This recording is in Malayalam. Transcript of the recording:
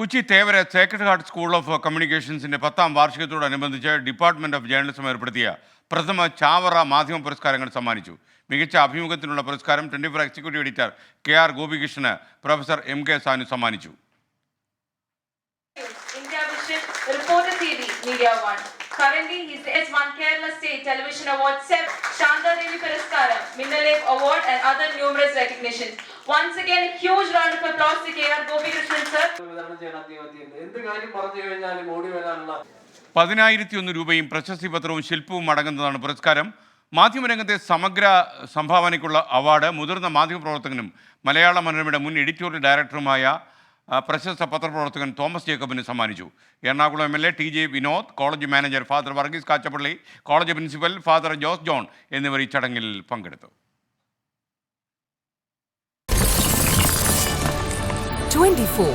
Kochi Thevara sacred heart school of കമ്മ്യൂണിക്കേഷൻസിന്റെ പത്താം വാർഷികത്തോടനുബന്ധിച്ച് ഡിപ്പാർട്ട്മെന്റ് ഓഫ് ജേർണലിസം ഏർപ്പെടുത്തിയ പ്രഥമ ചാവറ മാധ്യമ പുരസ്കാരങ്ങൾ സമ്മാനിച്ചു. മികച്ച അഭിമുഖത്തിനുള്ള പുരസ്കാരം twenty four executive editor K R ഗോപികൃഷ്ണന് professor M K Sanu സമ്മാനിച്ചു. Currently, he has won Kerala State Television Award, SEP, Shanda Devi Puraskara, Minna Award, and other numerous recognitions. Once again, a huge round of applause to KR പതിനായിരത്തി ഒന്ന് രൂപയും പ്രശസ്തി പത്രവും ശില്പവും അടങ്ങുന്നതാണ് പുരസ്കാരം. മാധ്യമരംഗത്തെ സമഗ്ര സംഭാവനയ്ക്കുള്ള അവാർഡ് മുതിർന്ന മാധ്യമപ്രവർത്തകനും മലയാള മനോരമയുടെ മുൻ എഡിറ്റോറിയൽ ഡയറക്ടറുമായ പ്രശസ്ത പത്രപ്രവർത്തകൻ തോമസ് ജേക്കബിന് സമ്മാനിച്ചു. Ernakulam MLA T J Vinod college manager father Varghese Kachappilly college principal father Jose John എന്നിവർ ഈ ചടങ്ങിൽ പങ്കെടുത്തു. Twenty four